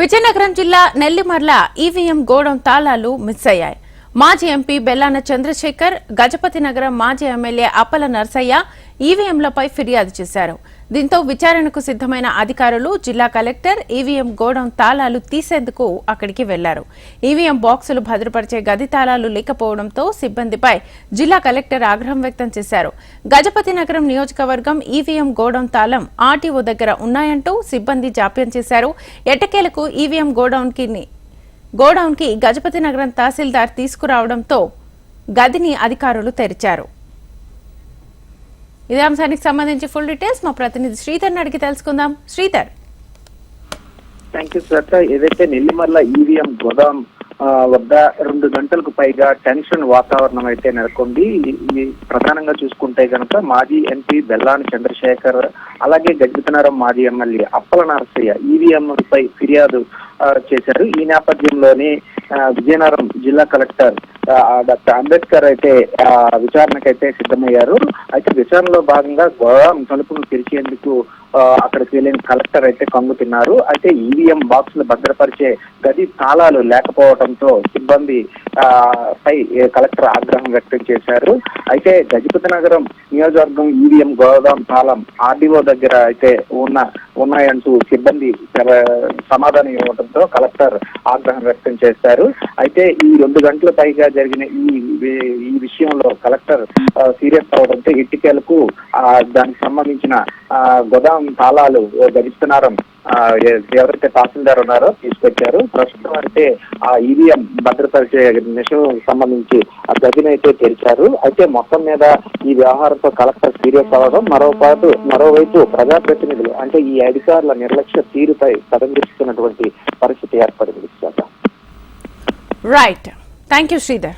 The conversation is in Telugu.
విజయనగరం జిల్లా నెల్లిమర్ల ఈవీఎం గోడం తాళాలు మిస్ అయ్యాయి. మాజీ ఎంపీ బెల్లాన చంద్రశేఖర్ గజపతి నగరం మాజీ ఎమ్మెల్యే అప్పల నర్సయ్య ఈవీఎంలపై ఫిర్యాదు చేశారు. దీంతో విచారణకు సిద్దమైన అధికారులు జిల్లా కలెక్టర్ ఈవీఎం గోడౌన్ తాళాలు తీసేందుకు అక్కడికి వెళ్ళారు. ఈవీఎం బాక్సులు భద్రపరిచే గది తాళాలు లేకపోవడంతో సిబ్బందిపై జిల్లా కలెక్టర్ ఆగ్రహం వ్యక్తం చేశారు. గజపతి నగరం నియోజకవర్గం ఈవీఎం గోడౌన్ తాళం ఆర్టీఓ దగ్గర ఉన్నాయంటూ సిబ్బంది జాప్యం చేశారు. ఎట్టకేలకు ఈవీఎం గోడౌన్కి గోడౌన్కి గజపతి నగరం తహసీల్దార్ తీసుకురావడంతో గదిని అధికారులు తెరిచారు. ఇదే అంశానికి సంబంధించి ఫుల్ డీటెయిల్స్ మా ప్రతినిధి శ్రీధర్ అడిగి తెలుసుకుందాం. శ్రీధర్. థ్యాంక్ యూ సార్ ఏదైతే నెల్లిమర్ల ఈవీఎం గోదాం వద్ద రెండు గంటలకు పైగా టెన్షన్ వాతావరణం అయితే నెలకొంది. ఈ- ప్రధానంగా చూసుకుంటే కనుక మాజీ ఎంపీ బెల్లాని చంద్రశేఖర్ అలాగే గజపతినగరం మాజీ ఎమ్మెల్యే అప్పల నరసయ్య ఈవీఎం పై ఫిర్యాదు చేశారు. ఈ నేపథ్యంలోనే విజయనగరం జిల్లా కలెక్టర్ డాక్టర్ అంబేద్కర్ అయితే ఆ, విచారణకైతే సిద్ధమయ్యారు. అయితే విచారణలో భాగంగా గోదాం తలుపును తెరిచేందుకు ఆ, అక్కడికి వెళ్ళిన కలెక్టర్ అయితే కంగు తిన్నారు. అయితే ఈవీఎం బాక్సులు భద్రపరిచే గది తాళాలు లేకపోవడంతో సిబ్బంది పై కలెక్టర్ ఆగ్రహం వ్యక్తం చేశారు. అయితే గజపతి నగరం నియోజకవర్గం ఈవీఎం గోదాం తాళం ఆర్డీఓ దగ్గర అయితే ఉన్న ఉన్నాయంటూ సిబ్బంది సమాధానం ఇవ్వడంతో కలెక్టర్ ఆగ్రహం వ్యక్తం చేశారు. అయితే ఈ రెండు గంటల పైగా జరిగిన ఈ ఈ విషయంలో కలెక్టర్ సీరియస్ అవడంతో ఇటుకలకు దానికి సంబంధించిన ఆ, గోదాం తాళాలు గడిస్తున్నారం ఎవరైతే తహసీల్దార్ ఉన్నారో తీసుకొచ్చారు. ప్రస్తుతం అయితే ఆ ఈవీఎం భద్రపరిచే విషయం సంబంధించి ఆ గదిని అయితే తెరిచారు. అయితే మొత్తం మీద ఈ వ్యవహారంతో కలెక్టర్ సీరియస్ అవ్వడం మరోపాటు మరోవైపు ప్రజాప్రతినిధులు అంటే ఈ అధికారుల నిర్లక్ష్య తీరుపై కదంగిస్తున్నటువంటి పరిస్థితి ఏర్పడింది. Right thank you Sridhar